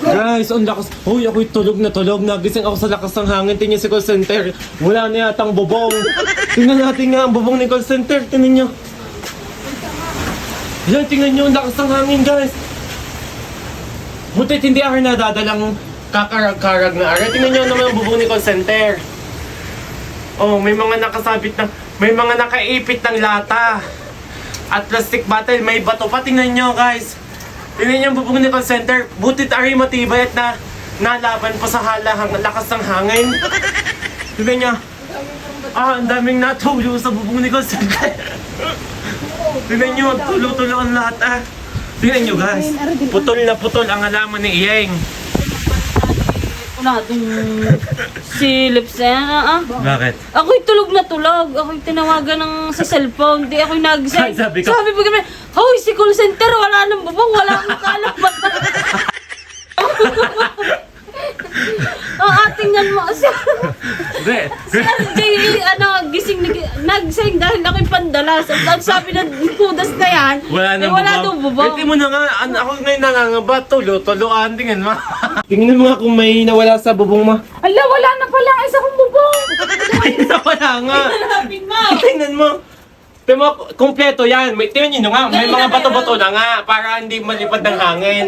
Guys, ang lakas. Hoy, ako'y tulog na tulog. Nagising ako sa lakas ng hangin. Tingnan si call center. Wala na yatang bubong. Tingnan natin nga ang bubong ni call center. Tingnan nyo. Yan, tingnan nyo ang lakas ng hangin, guys. Butit hindi ako nadadalang kakarag-karag na ara. Tingnan nyo naman ang bubong ni call center. Oh, may mga nakasabit na, may mga nakaipit ng lata. At plastic bottle, may bato pa. Tingnan nyo, guys. Nyo ang bubong ni call center. Butit ari matibay at na nalaban pa sa halahang lakas ng hangin. Tingnan nyo. Ah, ang daming natulo sa bubong ni call center. Tingnan nyo, tulo-tulo ang lahat ah. Tingnan nyo guys, putol na putol ang halaman ni Iyeng. Wala dong silip sa yan, ah. Bakit? Ako'y tulog na tulog. Ako'y tinawagan ng sa cellphone. Di ako'y nag-send. sabi ko- Sabi pa kami, Hoy, si call center, wala nang bubong, wala akong kalaman. Ah, ah, tingnan mo. Si Hindi. RJ, ano, gising, nag- nag-send dahil ako'y pandalas. Ang sabi ng kudas na yan, Wala eh, nang wala daw bubong. Eh, tingnan mo na nga, an- ako ngayon nangangaba, tulo-tuloan, tingnan mo. Tingnan mo nga kung may nawala sa bubong mo. Ala, wala na pala ang isa kong bubong. May nawala nga. Hanapin mo. Tingnan mo. Tingnan mo, kumpleto yan. May, tingnan nyo nga, may mga bato-bato na nga para hindi malipad ng hangin.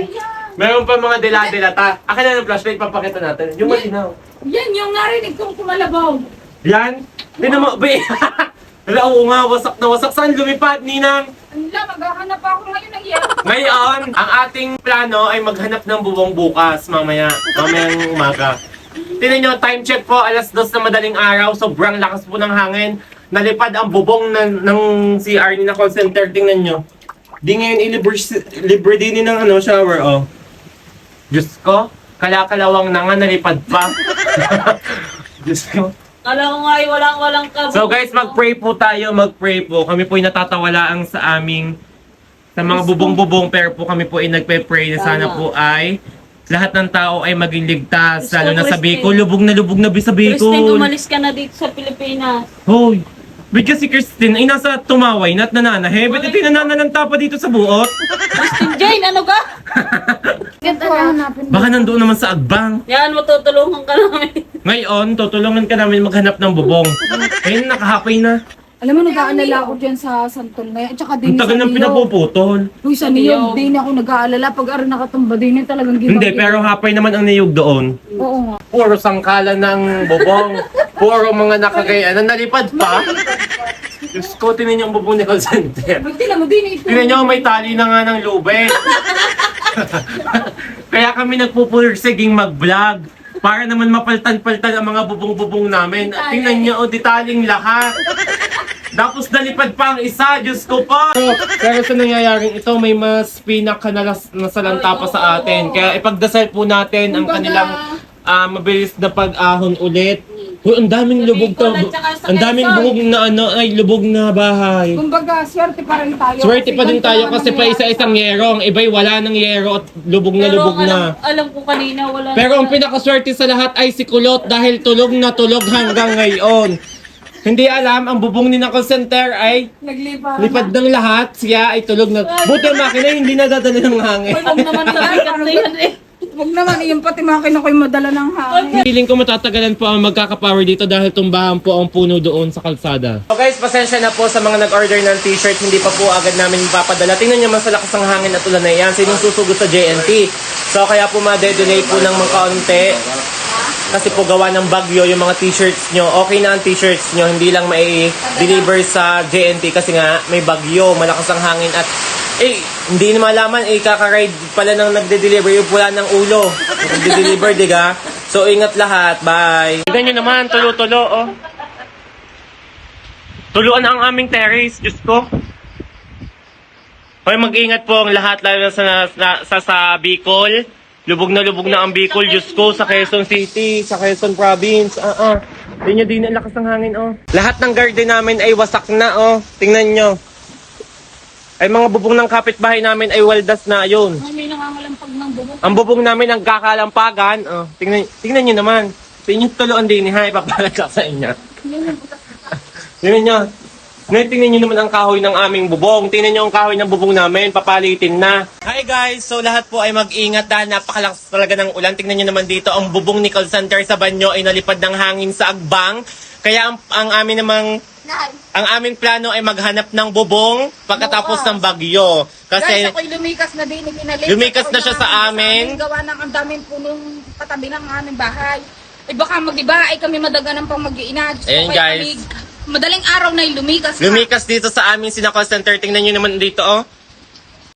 Meron pa mga dila-dilata. Akin na ng flashlight, papakita natin. Yung malinaw. Yan yung narinig kong kumalabaw. Yan. Tingnan mo, be. Wala, oo nga, wasak na wasak. Saan lumipad, Ninang? Ala, maghahanap pa ako ngayon ng iyan. Ngayon, ang ating plano ay maghanap ng bubong bukas mamaya. Mamayang umaga. Tingnan nyo, time check po, alas dos na madaling araw. Sobrang lakas po ng hangin. Nalipad ang bubong ng, ng CR ni na call center. Tingnan nyo. Di ngayon ilibre, libre din ng ano, shower, oh. Diyos ko, kalakalawang na nga, nalipad pa. Diyos ko. Kala ko nga ay walang walang ka. So guys, mag-pray po tayo, mag-pray po. Kami po ay natatawalaang sa aming sa mga bubong-bubong pero po kami po ay nagpe-pray na sana Tama. po ay lahat ng tao ay maging ligtas, Gusto lalo na sa Christine. Bicol. Lubog na lubog na sa Christine, Bicol. umalis ka na dito sa Pilipinas. Hoy, Ba't si Christine ay nasa tumaway na at nananahe? Ba't ito nananalang tapa dito sa buot? Christine Jane, ano ka? Ganda na. Baka nandoon naman sa agbang. Yan, matutulungan ka namin. Ngayon, tutulungan ka namin maghanap ng bubong. Ayun, nakahapay na. Alam mo, nag-aalala ako dyan sa Santol ngayon. At saka din Ang tagal sa ng Niyog. pinapuputol. Uy, sa Niyog, din ako nag-aalala. Pag aron nakatumba din yun talagang ginawa. Hindi, pero hapay naman ang niyog doon. Oo nga. Puro sangkala ng bubong. Puro mga nakagaya na nalipad pa. Diyos ko, tinan niyo ang bubong ni call center. Ba't tila mo din ito? Tinan niyo, may tali na nga ng lube. Kaya kami nagpupursiging mag-vlog. Para naman mapaltan-paltan ang mga bubong-bubong namin. At tingnan niyo, oh, detaling lahat. Tapos nalipad pa ang isa, Diyos ko pa! Pero sa nangyayaring ito, may mas pinakanalas na salanta pa sa atin. Kaya ipagdasal po natin ang kanilang ah, mabilis na pag-ahon ulit. Uy, ang daming lubog to. Bicol at saka sa Ang daming Quezon. na ano, ay lubog na bahay. Kumbaga, swerte pa rin tayo. Swerte pa din tayo kasi pa isa-isang yero. Ang iba'y wala ng yero at lubog na Pero lubog alam, na. alam ko kanina wala Pero ang na- pinakaswerte sa lahat ay si Kulot dahil tulog na tulog hanggang ngayon. Hindi alam, ang bubong ni Knuckle Center ay Naglipa. lipad ng lahat. Siya ay tulog na. Buti ang makina hindi nadadala ng hangin. Huwag naman talaga na yan eh. Huwag naman, iyon pati makin ako'y madala ng hangin. Feeling ko matatagalan po ang magkakapower dito dahil tumbahan po ang puno doon sa kalsada. So guys, pasensya na po sa mga nag-order ng t-shirt. Hindi pa po agad namin papadala. Tingnan nyo man sa lakas ng hangin at ulan na yan. Sinong susugod sa JNT? So kaya po ma-donate po ng mga kaunti. Kasi po gawa ng bagyo yung mga t-shirts nyo. Okay na ang t-shirts nyo. Hindi lang may deliver sa JNT kasi nga may bagyo, malakas ang hangin at eh, hindi na malaman, eh, kaka-ride pala nang nagde-deliver yung pula ng ulo. Nagde-deliver, diga? So, ingat lahat. Bye. Tignan nyo naman, tulo-tulo, oh. Tuluan ang aming terrace, Diyos ko. Hoy, mag-ingat po ang lahat, lalo na sa, sa, sa, sa Bicol. Lubog na lubog na ang Bicol, Diyos ko, sa Quezon City, sa Quezon Province. Ah, ah. Tingnan nyo din ang lakas ng hangin, oh. Lahat ng garden namin ay wasak na, oh. Tingnan nyo. Ay mga bubong ng kapitbahay namin ay waldas na, yun. Ay, may nangangalampag ng bubong. Ang bubong namin ang kakalampagan. Oh, tingnan, tingnan nyo naman. Sa inyo tuloan din, ha? Ipapalag ka sa inyo. Tingnan nyo. Ngayon, tingnan nyo naman ang kahoy ng aming bubong. Tingnan nyo ang kahoy ng bubong namin. Papalitin na. Hi guys! So lahat po ay mag-ingat dahil napakalakas talaga ng ulan. Tingnan nyo naman dito, ang bubong ni call center sa banyo ay nalipad ng hangin sa agbang. Kaya ang, ang amin namang ang aming plano ay maghanap ng bubong pagkatapos ng bagyo. Kasi Guys, ako'y lumikas na din. Inalis Lumikas na siya sa amin. Gawa ng ang daming punong patabi ng aming bahay. Eh baka mag-iba ay kami madaganan pang mag-iina. Diyos ko, Ayan, kaya guys. kami- madaling araw na lumikas. na. lumikas dito sa amin sina call center. Tingnan nyo naman dito oh.